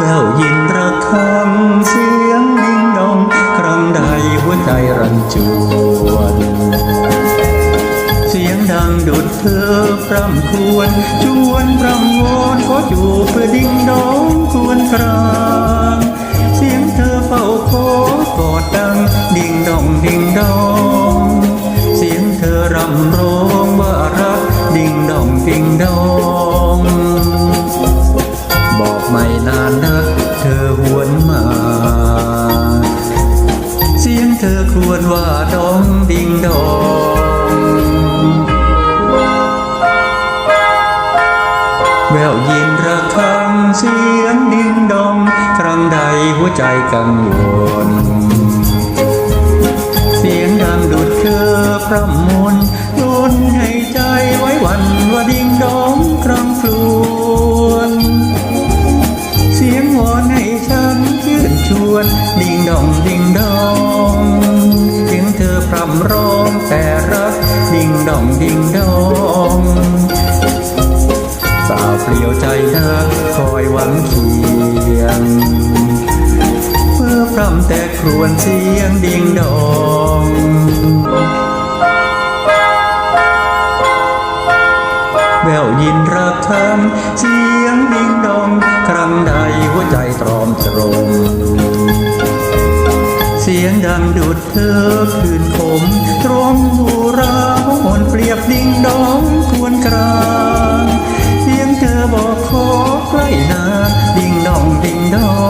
แววยินระฆังเสียงดิ้งดอง ครั้งใดหัวใจรันจวนเสียงดังดุดเธอพร่ำควรชวนพร่ำวอนขอจูบเพื่อดิ้งดองควรครางเสียงเธอเฝ้าขอกอดดัง ดิ้งดองดิ้งดอง ไม่นานนักเธอหวนมา เสียงเธอควรว่าดองดิ้งดองแววยินระฆังเสียงดิ้งดองครั้งใดหัวใจกังวลเสียงดังดุดเธอพร่ำมนโยนให้ วนดิ้งดองดิ้งดองเสียงเธอพร่ำร้องแต่รักดิ้งดองดิ้งดองสาวเปลี่ยวใจนักคอยหวังเคียงเพื่อพร่ำแต่ครวญเสียงดิ้งดองแววยินรักคำเสียงดิ้งดอง ครั้งใดหัวใจตรอมตรมเสียง เธอคืนผมตรงหูราหอนเปรียบดิ่งดองควรกลางเสียงเธอบอกขอใกล้นาดิ่งดองดิ่งดอง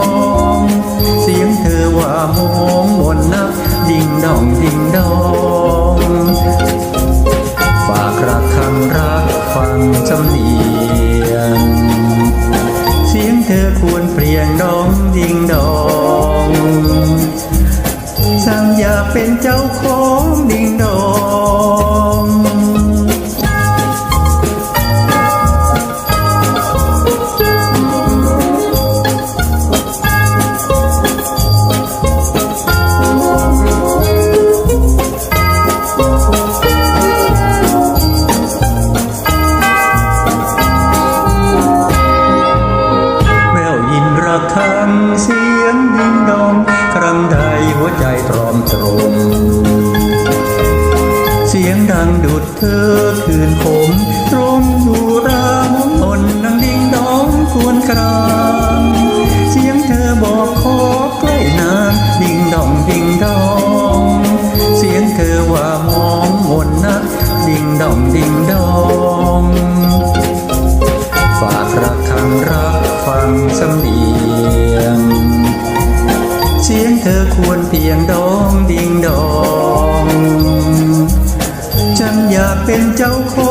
เป็นเจ้าของดิ่งดอง สียงดิ้งดองครั้งใดหัวใจตรอมตรม เสียงดังดุดเธอคืนขมตรงอยู่รามนนังดิ้งดองควรครางเสียงเธอบอกขอใกล้นานดิ้งดองดิ้งดอง เสียงเธอว่ามองมนนักดิ้งดองดิ้งดอง ฝากรักคำรัก ฟังสำเนียง เสียงเธอควรเพียงดองดิ่งดอง ฉันอยากเป็นเจ้าของ